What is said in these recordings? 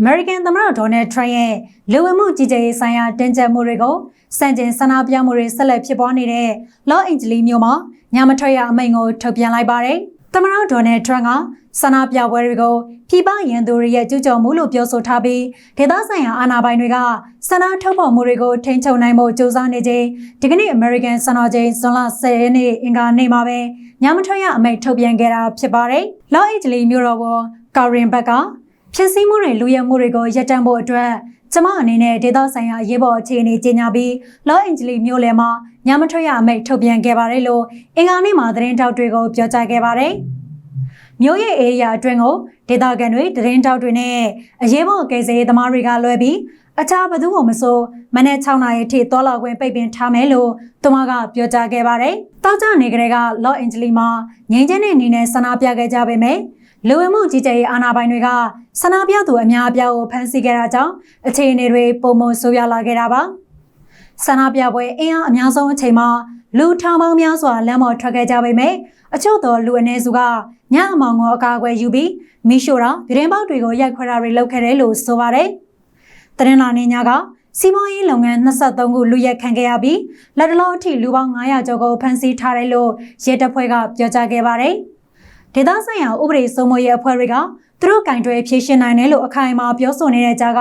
American သမ္မတဒေါ်နယ်ထရန့်ရဲ့လူဝင်မှုကြီးကြပ်ရေးဆိုင်ရာတင်ကြပ်မှုတွေကိုစံကျင်ဆန္ဒပြမှုတွေဆက်လက်ဖြစ်ပွားနေတဲ့ Los Angeles မြို့မှာညမထွက်ရအမိန့်ကိုထုတ်ပြန်လိုက်ပါတယ်။သမ္မတဒေါ်နယ်ထရန့်ကဆန္ဒပြပွဲတွေကိုပြည်ပရန်သူတွေရဲ့ကျူးကျော်မှုလို့ပြောဆိုထားပြီးဒေသဆိုင်ရာအာဏာပိုင်တွေကဆန္ဒထုတ်ဖော်မှုတွေကိုထိန်းချုပ်နိုင်ဖို့ကြိုးစားနေချိန်ဒီကနေ့ American စံတော်ချိန်ဇွန်လ10ရက်နေ့အင်္ဂါနေ့မှာပဲညမထွက်ရအမိန့်ထုတ်ပြန်ခဲ့တာဖြစ်ပါတယ်။ Los Angeles မြို့တော်ဝန်ကာရင်ဘက်က ဖြစ်စည်းမှုတွေလူရဲမှုတွေကိုရပ်တန့်ဖို့အတွက်ကျမအနေနဲ့ဒေသဆိုင်ရာရေးပေါ်အခြေအနေကြီးညာပြီး Los Angeles မြို့လယ်မှာညမထွက်ရအမိန့်ထုတ်ပြန်ခဲ့ပါတယ်လို့အင်္ဂါနေ့မှာသတင်းတောက်တွေကိုပြောကြားခဲ့ပါတယ်။မြို့ရဲ့ area အတွင်းကိုဒေသခံတွေသတင်းတောက်တွေနဲ့အရေးပေါ်ကယ်ဆယ်ရေးသမားတွေကလွှဲပြီးအခြားဘသူမှမဆိုမနေ့6နာရီထိတောလာခွင့်ပိတ်ပင်ထားမယ်လို့သူမကပြောကြားခဲ့ပါတယ်။တောက်ကြနေကလေးက Los Angeles မှာငြိမ်းချမ်းတဲ့အနေနဲ့ဆန္ဒပြခဲ့ကြပေမဲ့ လူဝင်မှုကြီးကြပ်ရေးအာဏာပိုင်တွေကဆန္ဒပြသူအများအပြားကိုဖမ်းဆီးခဲ့တာကြောင့်အခြေအနေတွေပုံမဆိုးရွားလာခဲ့တာပါ။ဆန္ဒပြပွဲအင်အားအများဆုံးအချိန်မှာလူထောင်ပေါင်းများစွာလမ်းပေါ်ထွက်ခဲ့ကြပေမဲ့အချို့သောလူအနည်းစုကညအမောင်ကိုအကာအကွယ်ယူပြီးမိရှို့တာဗရင်ပေါက်တွေကိုရိုက်ခွဲတာတွေလုပ်ခဲ့တယ်လို့ဆိုပါတယ်။တရင်လာနေညကစီးပွားရေးလုပ်ငန်း23ခုလူရက်ခံခဲ့ရပြီးလက်တလောအထိလူပေါင်း900ကျော်ကိုဖမ်းဆီးထားတယ်လို့ရဲတပ်ဖွဲ့ကပြောကြားခဲ့ပါတယ်။ ဒေသဆိုင်ရာဥပဒေစိုးမိုးရေးအဖွဲ့တွေကသူတို့ကင်တွယ်ဖြည့်ရှင်းနိုင်တယ်လို့အခိုင်အမာပြောဆိုနေတဲ့ကြားက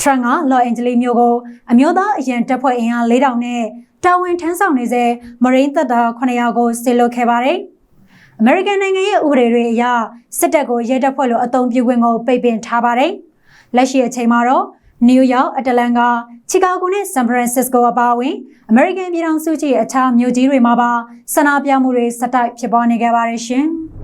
ထရန့်ကလော့အန်ဂျလီမြို့ကိုအမျိုးသားအရန်တပ်ဖွဲ့အင်အား4000နဲ့တာဝန်ထမ်းဆောင်နေစေမရိန်းတပ်သား900ကိုဆေလွတ်ခဲ့ပါတယ်။ American နိုင်ငံရဲ့ဥပဒေတွေအရစစ်တပ်ကိုရဲတပ်ဖွဲ့လိုအသုံးပြုခွင့်ကိုပိတ်ပင်ထားပါတယ်။လက်ရှိအချိန်မှာတော့နယူးယောက်၊အတလန်ကာ၊ချီကာဂိုနဲ့ဆန်ဖရန်စစ္စကိုအပါအဝင်အမေရိကန်ပြည်ထောင်စုကြီးအခြားမြို့ကြီးတွေမှာပါဆန္ဒပြမှုတွေစတိုက်ဖြစ်ပွားနေကြပါတယ်ရှင်။